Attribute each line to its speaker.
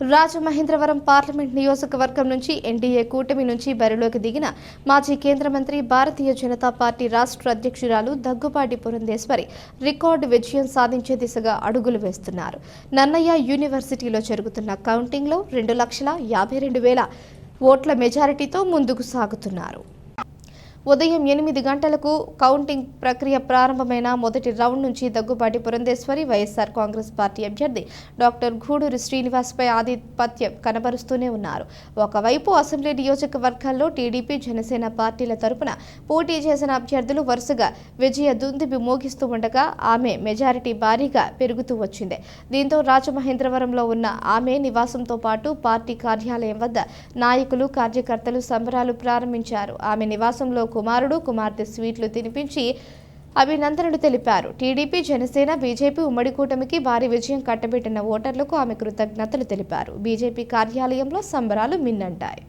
Speaker 1: Rajamahendravaram parliament నియోజకవర్గం నుంచి NDA కూటమి నుంచి బరిలోకి దిగిన మాజీ కేంద్ర మంత్రి భారతీయ జనతా పార్టీ రాష్ట్ర అధ్యక్షురాలు దగ్గుపాటి పురంధేశ్వరి రికార్డు విజయం సాధించే దిశగా అడుగులు వేస్తున్నారు. నన్నయ్య యూనివర్సిటీలో జరుగుతున్న కౌంటింగ్లో రెండు లక్షల యాభై రెండు వేల ఓట్ల మెజారిటీతో ముందుకు సాగుతున్నారు. ఉదయం ఎనిమిది గంటలకు కౌంటింగ్ ప్రక్రియ ప్రారంభమైన మొదటి రౌండ్ నుంచి దగ్గుబాటి పురంధేశ్వరి వైఎస్ఆర్ కాంగ్రెస్ పార్టీ అభ్యర్థి డాక్టర్ గూడూరి శ్రీనివాస్పై ఆధిపత్యం కనబరుస్తూనే ఉన్నారు. ఒకవైపు అసెంబ్లీ నియోజకవర్గాల్లో టీడీపీ జనసేన పార్టీల తరపున పోటీ చేసిన అభ్యర్థులు వరుసగా విజయ దుందుబి మోగిస్తూ ఉండగా ఆమె మెజారిటీ భారీగా పెరుగుతూ వచ్చింది. దీంతో రాజమహేంద్రవరంలో ఉన్న ఆమె నివాసంతో పాటు పార్టీ కార్యాలయం వద్ద నాయకులు కార్యకర్తలు సంబరాలు ప్రారంభించారు. ఆమె నివాసంలో కుమారుడు కుమార్తె స్వీట్లు తినిపించి అభినందనలు తెలిపారు. టీడీపీ జనసేన బీజేపీ ఉమ్మడి కూటమికి భారీ విజయం కట్టబెట్టిన ఓటర్లకు ఆమె కృతజ్ఞతలు తెలిపారు. బీజేపీ కార్యాలయంలో సంబరాలు మిన్నంటాయి.